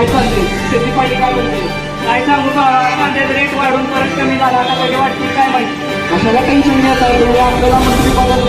काय चाललंय? शेती पाहिजे काय बोलते काय सांगू का? कांद्याचा रेट वाढून परत कमी झाला. आता कधी वाटते काय माहिती? कशाला टेन्शन घेत आहे आपल्याला मंत्री पदात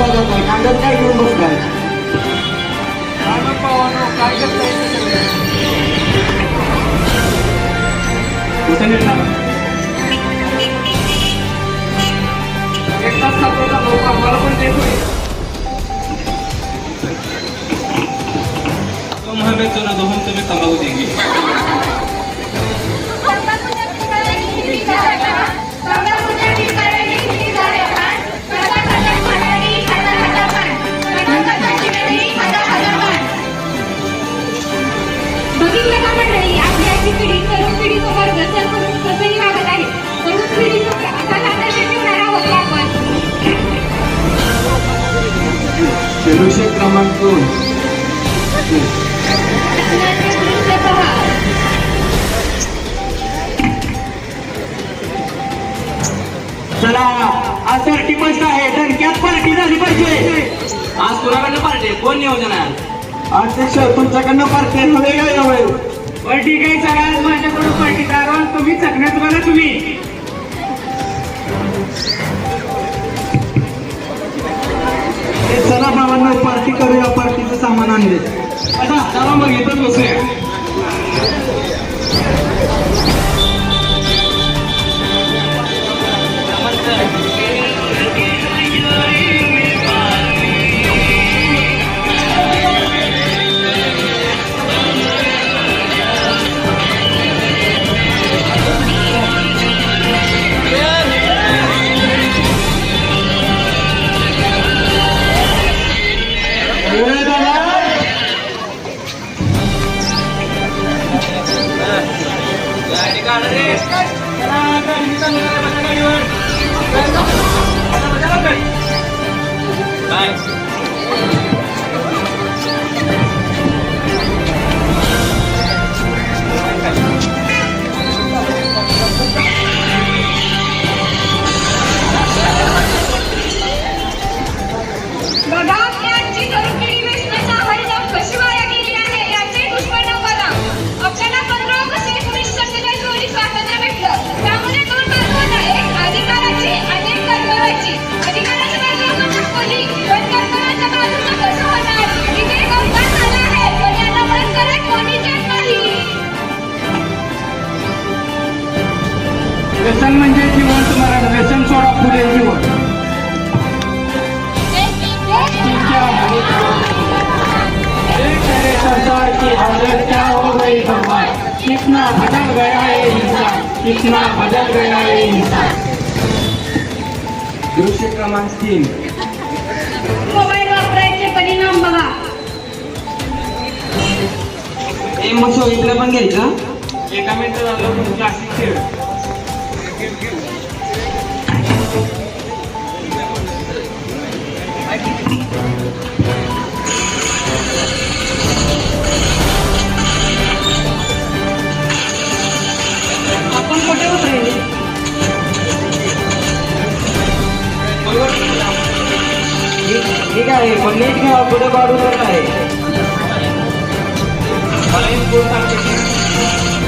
दृश्य क्रमांक दोन. चला आज पार्टी मस्त आहे दणक्यात पार्टी झाली पाहिजे. आज कुणाकडनं पार्टी आहे? कोण नियोजन आहे? अध्यक्ष तुमच्याकडनं पार्टी हवे काय हवे पण ठीक आहे चला आज माझ्याकडून पार्टी कारण तुम्ही चकण्यात बघा तुम्ही. ए, भावांना पार्टी करूया पार्टीचं सामान आणले आता मग येतच बसूया. काय व्यसन म्हणजे जीवन तुम्हाला व्यसन सोडा पुढे जीवन. सरदार की हालत क्या हो गई भगवान? कितना बदल गया है इंसान कितना बदल गया है इंसान. दृश्य क्रमांक तीन. मोबाईल वापरायचे परिणाम बघा. ए मग इकडे पण घ्यायचं. एका मिनिटात आलो पण क्लासिक खेळ. ठीक आहे नीट घ्या पुढे आहे मला एक गोष्ट सांगते.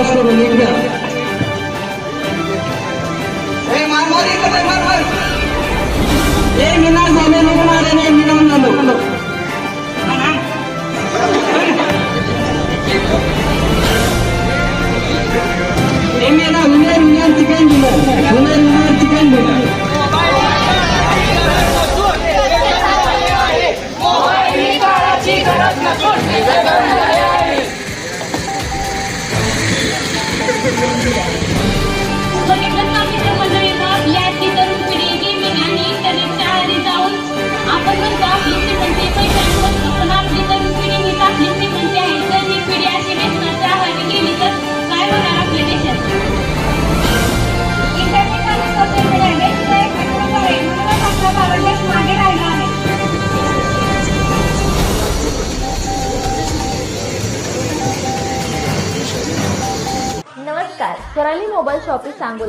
एक जण रस करून एक द्या ए मार मार इकडे मार मार मार ए मीना झाले नको मारे नाही मीना झालो ए मीना विनर विनर चिकन दिलं विनर विनर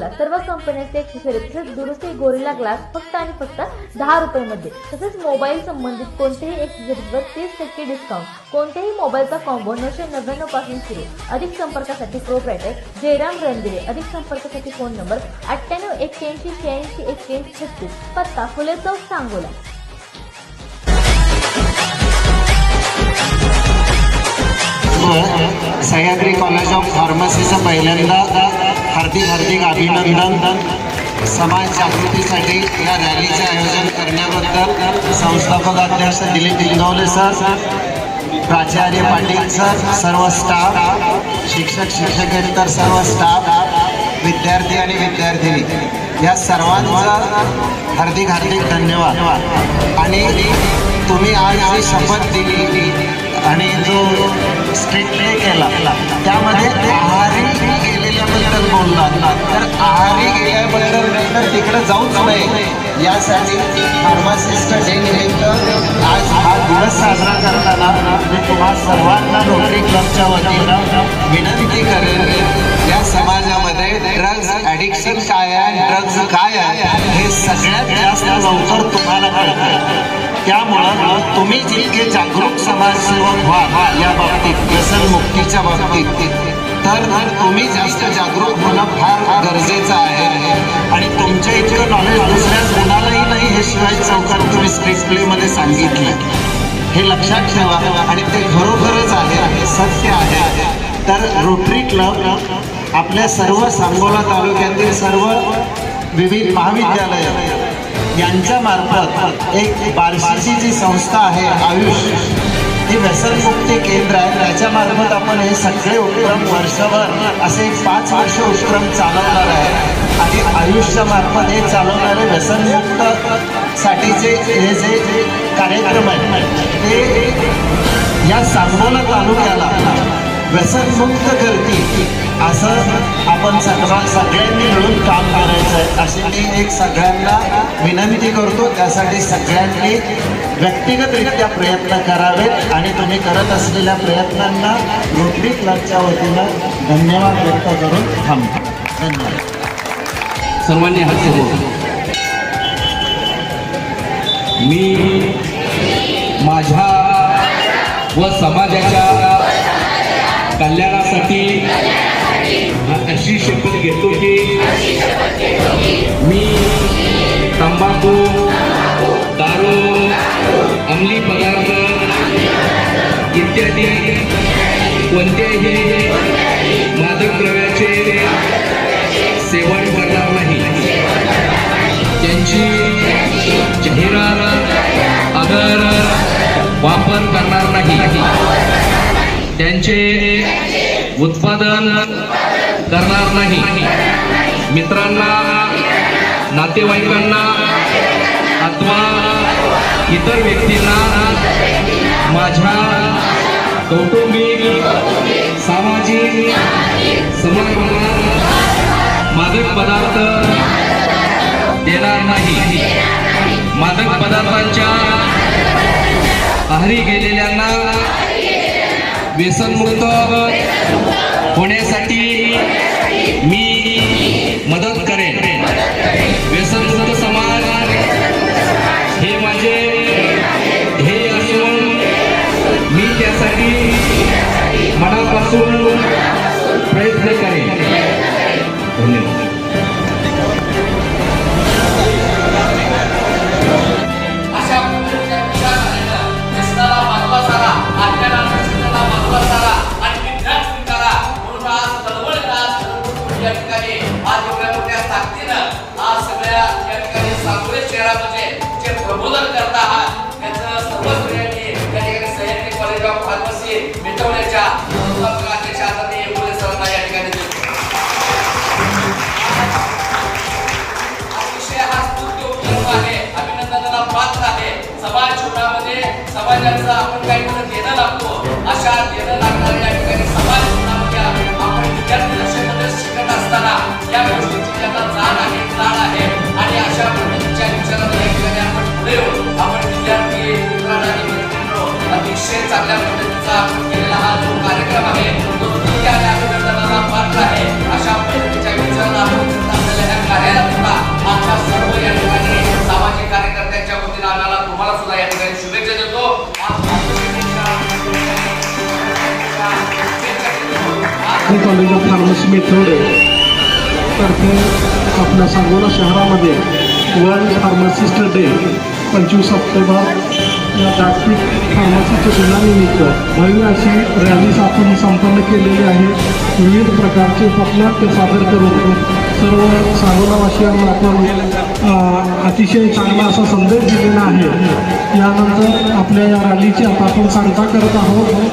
लागला सर्व कंपन्यांचे एक्सेसरी तसेच दुरुस्ती गोरिला ग्लास फक्त आणि फक्त दहा रुपयामध्ये. तसेच मोबाईल संबंधित कोणत्याही एक्सेसरीजवर तीस टक्के डिस्काउंट कोणत्याही मोबाईलचा कॉम्बो नऊशे नव्याण्णवपासून सुरू. अधिक संपर्कासाठी प्रोप्रायटर जयराम रणदिरे. अधिक संपर्कासाठी फोन नंबर अठ्ठ्याण्णव एक्क्याऐंशी शहाऐंशी एक्क्याऐंशी छत्तीस. पत्ता फुले चौक सांगोला. सह्याद्री कॉलेज ऑफ फार्मसीचं पहिल्यांदा हार्दिक हार्दिक अभिनंदन. समाज जागृतीसाठी या रॅलीचे आयोजन करण्याबद्दल संस्थापक अध्यक्ष दिलीप इंगवले सर प्राचार्य पाटील सर सर्व स्टाफ शिक्षक शिक्षकेतर सर्व स्टाफ विद्यार्थी आणि विद्यार्थिनी. या सर्वांचा हार्दिक हार्दिक धन्यवाद. आणि तुम्ही आज जी शपथ दिली आणि जो स्ट्रीट प्ले केला त्यामध्ये आहारी गेलेल्याबद्दल बोलला तर आहारी गेल्याबद्दल नाही तर तिकडे जाऊच नये. यासाठी फार्मासिस्ट डे निमित्त आज हा दिवस साजरा करताना मी तुम्हा सर्वांना रोटरी क्लबच्या वतीनं विनंती करेन या समाजामध्ये ड्रग्ज ॲडिक्शन काय आहे ड्रग्ज काय आहे हे सगळ्यात जास्त लवकर तुम्हाला कळतं. त्यामुळं तुम्ही जितके जागरूक समाजसेवक व्हा या बाबतीत व्यसनमुक्तीच्या बाबतीत तर तुम्ही जास्त जागरूक होणं फार गरजेचं आहे. आणि तुमच्या इतकं नॉलेज दुसऱ्या कोणालाही नाही हे शिवाय चौकात तुम्ही स्ट्रीट प्लेमध्ये सांगितलं. हे लक्षात ठेवा आणि ते खरोखरच आहे सत्य आहे. तर रोटरी क्लब आपल्या सर्व सांगोला तालुक्यातील सर्व विविध महाविद्यालय यांच्या मार्फत एक बार्शीची जी संस्था आहे आयुष हे व्यसनमुक्ती केंद्र आहे. त्याच्या मार्फत आपण हे सगळे उपक्रम वर्षभर असे पाच वर्ष उपक्रम चालवणार आहे. आणि आयुषच्या मार्फत हे चालवणारे व्यसनमुक्त साठीचे हे जे कार्यक्रम आहेत ते या सांगोला तालुक्याला व्यसनमुक्त करतील. असं आपण सगळा सगळ्यांनी मिळून काम करायचं आहे. अशी मी एक सगळ्यांना विनंती करतो त्यासाठी सगळ्यांनी व्यक्तिगतरित्या प्रयत्न करावेत आणि तुम्ही करत असलेल्या प्रयत्नांना रोटरी क्लबच्या वतीनं धन्यवाद व्यक्त करून थांबतो. धन्यवाद. सर्वांनी हात समोर मी माझ्या व समाजाच्या कल्याणासाठी अशी शपथ घेतो की मी तंबाखू दारू अंमली पदार्थ इत्यादी कोणत्याही मादक द्रव्याचे सेवन करणार नाही त्यांची जाहिरात आदर वापर करणार नाही त्यांचे उत्पादन धरणार नाही. मित्रांना नातेवाईकांना अथवा इतर व्यक्तींना माझ्या कौटुंबिक सामाजिक समारंभात मादक पदार्थ देणार नाही. मादक पदार्थांच्या आहारी गेलेल्यांना व्यसनमुक्त होण्यासाठी मी मदत अभिनंदनाला पात्र आहे. समाज जीवनामध्ये समाजाचं आपण काही कुठं देणं लागतो. अशा देणं लागणाऱ्या या ठिकाणी समाज जीवनामध्ये आपण विद्यार्थी दशेमध्ये शिकत असताना या गोष्टीची त्यांना जाण आहे जाण आहे आणि अशा पद्धतीच्या विचाराला या ठिकाणी आपण पुढे येऊन आपण विद्यार्थी मित्रांना आणि मैत्रिणींनो अतिशय चांगल्या पद्धतीचा कॉलेज ऑफ फार्मसी मेथड तर्फे आपल्या सांगोला शहरामध्ये वर्ल्ड फार्मासिस्ट डे पंचवीस ऑक्टोबर या जागतिक फार्मसीच्या दिनानिमित्त भव्य अशी रॅलीज आपण संपन्न केलेली आहे. विविध प्रकारचे पथनाट्य सादर करून सर्व सांगोलावासियांना आपण अतिशय चांगला असा संदेश दिलेला आहे. यानंतर आपल्या या रॅलीची आता आपण सांगता करत आहोत.